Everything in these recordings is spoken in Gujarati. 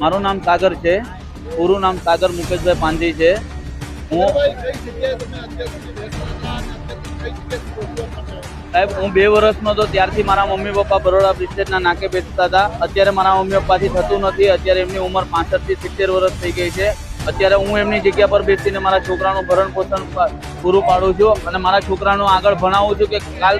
મારું નામ સાગર છે. પૂરું નામ સાગર મુકેશભાઈ પાંધી છે. હું સાહેબ, હું બે વર્ષનો હતો. ત્યારથી મારા મમ્મી પપ્પા બરોડા બ્રિસ્ટેટના નાકે બેસતા હતા. અત્યારે મારા મમ્મી પપ્પાથી થતું નથી. અત્યારે એમની ઉંમર પાસઠથી સિત્તેર વર્ષ થઈ ગઈ છે. અત્યારે હું એમની જગ્યા પર બેસીને મારા છોકરાનું ભરણ પોષણ પૂરું પાડું છું અને મારા છોકરાનું આગળ ભણાવું છું કે કાલ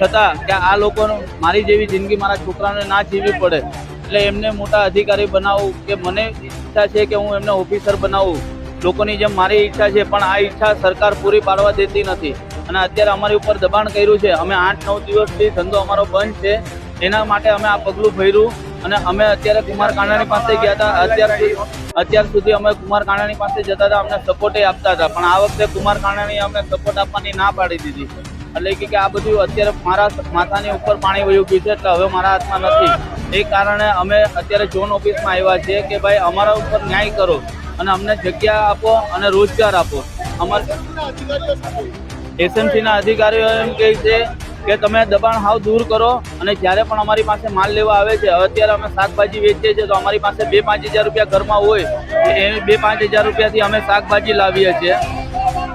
છતાં કે આ લોકોનું મારી જેવી જિંદગી મારા છોકરાને ના જીવવી પડે. એટલે એમને મોટા અધિકારી બનાવું કે મને ઈચ્છા છે કે હું એમને ઓફિસર બનાવું. લોકોની જેમ મારી ઈચ્છા છે, પણ આ ઈચ્છા સરકાર પૂરી પાડવા દેતી નથી. અને અત્યારે અમારી ઉપર દબાણ કર્યું છે. અમે આઠ નવ દિવસથી ધંધો અમારો બંધ છે. એના માટે અમે આ પગલું ભર્યું અને અમે અત્યારે કુમાર કાંડાની પાસે ગયા હતા. અત્યાર અત્યાર સુધી અમે કુમાર કાંડાની પાસે જતા હતા, અમને સપોર્ટ આપતા હતા. પણ આ વખતે કુમાર કાંડાની અમને સપોર્ટ આપવાની ના પાડી દીધી. એટલે કે આ બધું અત્યારે મારા માથાની ઉપર પાણી વહી ગયું છે, એટલે હવે મારા હાથમાં નથી. એ કારણે અમે અત્યારે ઝોન ઓફિસમાં આવ્યા છીએ કે ભાઈ અમારા ઉપર ન્યાય કરો અને અમને જગ્યા આપો અને રોજગાર આપો. અમારે એસએમસીના અધિકારીઓ એમ કહે છે કે તમે દબાણ હાવ દૂર કરો અને જ્યારે પણ અમારી પાસે માલ લેવા આવે છે અત્યારે અમે શાકભાજી વેચીએ છીએ, તો અમારી પાસે બે પાંચ હજાર રૂપિયા ઘરમાં હોય એ બે પાંચ હજાર રૂપિયાથી અમે શાકભાજી લાવીએ છીએ.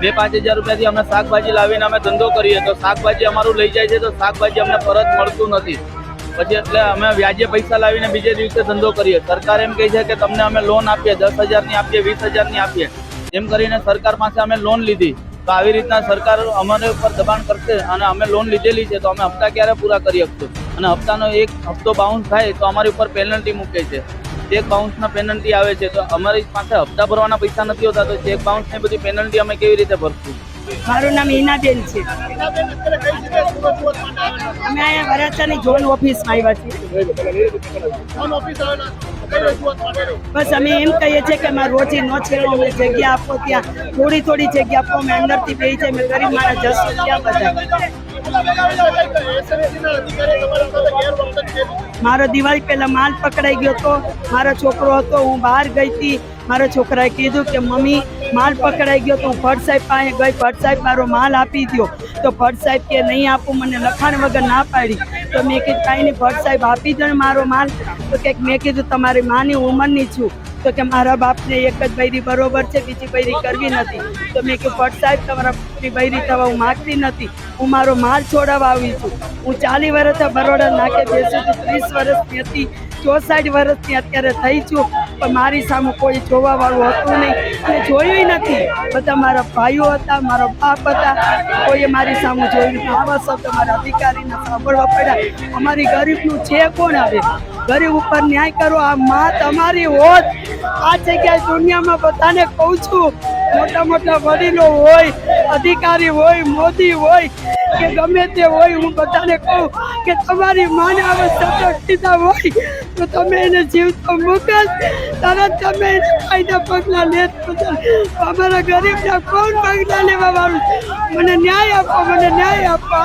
બે પાંચ હજાર રૂપિયાથી અમે શાકભાજી લાવીને અમે ધંધો કરીએ, તો શાકભાજી અમારું લઈ જાય છે, તો શાકભાજી અમને પરત મળતું નથી. પછી એટલે અમે વ્યાજે પૈસા લાવીને બીજે દિવસે ધંધો કરીએ. સરકાર એમ કહે છે કે તમને અમે લોન આપીએ, દસ હજારની આપીએ, વીસ હજારની આપીએ. એમ કરીને સરકાર પાસે અમે લોન લીધી. તો આવી રીતના સરકાર અમારે ઉપર દબાણ કરશે અને અમે લોન લીધેલી છે તો અમે હપ્તા ક્યારે પૂરા કરી શકશું? અને હપ્તાનો એક હપ્તો બાઉન્સ થાય તો અમારી ઉપર પેનલ્ટી મૂકે છે. ચેક બાઉન્સના પેનલ્ટી આવે છે. તો અમારી પાસે હપ્તા ભરવાના પૈસા નથી હોતા તો ચેક બાઉન્સની બધી પેનલ્ટી અમે કેવી રીતે ભરશું? મારું નામ હિનાબેન છે. અમે અહીંયા વરાછાની ઝોન ઓફિસમાં આવ્યા છીએ. બસ અમે એમ કહીએ છીએ કે અમારે રોજી ન છેડો અમને જગ્યા આપો ત્યાં. થોડી થોડી જગ્યા આપો, અમે અંદરથી બે છે અમે ગરીબ માણસ જશું ત્યાં બધા. મારો દિવાળી પહેલા માલ પકડાઈ ગયો હતો, મારો છોકરો હતો, હું બહાર ગઈ હતી. મારા છોકરાએ કીધું કે, મમ્મી, માલ પકડાઈ ગયો તો હું ભટ્ટ સાહેબ પાસે ગઈ, ભટ્ટ સાહેબ મારો માલ આપી દો તો ભટ્ટ સાહેબ કે, નહીં આપું, મને લખાણ વગર ના પાડી. તો મેં કીધું, કાંઈ નહીં, ભટ્ટ સાહેબ આપી દો મારો માલ. તો કંઈક મેં કીધું, તમારી માની ઉંમરની છું. તો કે, મારા બાપને એક જ બૈરી બરોબર છે, બીજી બૈરી કરવી નથી. તો મેં કીધું, ભટ્ટ સાહેબ, તમારા બૈરી થવા હું માગતી નથી. હું મારો માલ છોડાવવા આવી છું. હું ચાલી વર્ષ બરોડા નાકે બેસું છું, ત્રીસ વર્ષની હતી ચોસાઠ વર્ષની અત્યારે થઈ છું. પણ મારી સામે કોઈ જોવા વાળું હતું નહીં. અને જોયું નથી. બધા મારા ભાઈઓ હતા, મારો બાપ હતા. કોઈએ મારી સામે જોયું આવા શબ્દ મારા અધિકારીને સાંભળવા પડ્યા. અમારી ગરીબનું છે કોણ આવે ગરીબ ઉપર ન્યાય કરો, આ માં તમારી હોત. આ જગ્યાએ દુનિયામાં બધાને કહું છું મોટા મોટા વડીલો હોય, અધિકારી હોય, મોદી હોય કે ગમે તે હોય, હું બધાને કહું કે તમારી માને અવસ્થા કીધા હોય, તો તમે એને જીવતો મૂકો તરત તમે એને કાયદા પગલાં લેત બદલ. અમારા ગરીબના કોણ પગલાં લેવા વાળું મને ન્યાય આપો, મને ન્યાય આપો.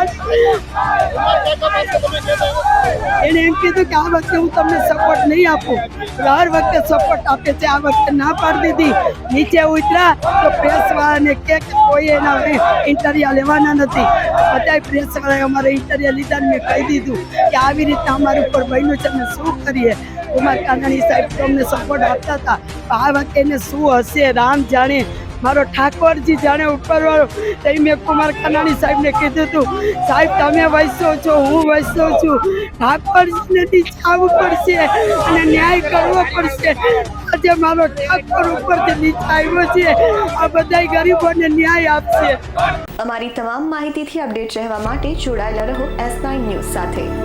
એને એમ કીધું કે આ વખતે હું તમને સપોર્ટ નહીં આપું. હર વખતે સપોર્ટ આપે છે, આ વખતે ના પાડી દીધી. નીચે ઉતરા તો પ્રેસવાળાને કે કોઈ એના ઇન્ટરવ્યુ લેવાના નથી. બધા પ્રેસવાળાએ અમારે ઇન્ટરવ્યુ લીધા મેં કહી દીધું કે આવી રીતે અમારું ઉપર બન્યું છે, અમે શું કરીએ? કુમાર કાનાણી સાહેબ તો અમને સપોર્ટ આપતા હતા. આ વખતે એને શું હશે રામ જાણે મારો ઠાકોરજી જાણે ઉપરવાળો તે મેં કુમાર કાનાણી સાહેબને કીધું હતું સાહેબ, તમે વૈસો છો, હું વૈસો છું. ઠાકોરજીને નીચે પડશે અને ન્યાય કરવો પડશે. આજે મારો ઠાકોર ઉપરથી નીચે આવ્યો છે. આ બધાય ગરીબોને ન્યાય આપશે. અમારી તમામ માહિતીથી અપડેટ રહેવા માટે જોડાયેલા રહો એસ નાઇન ન્યૂઝ સાથે.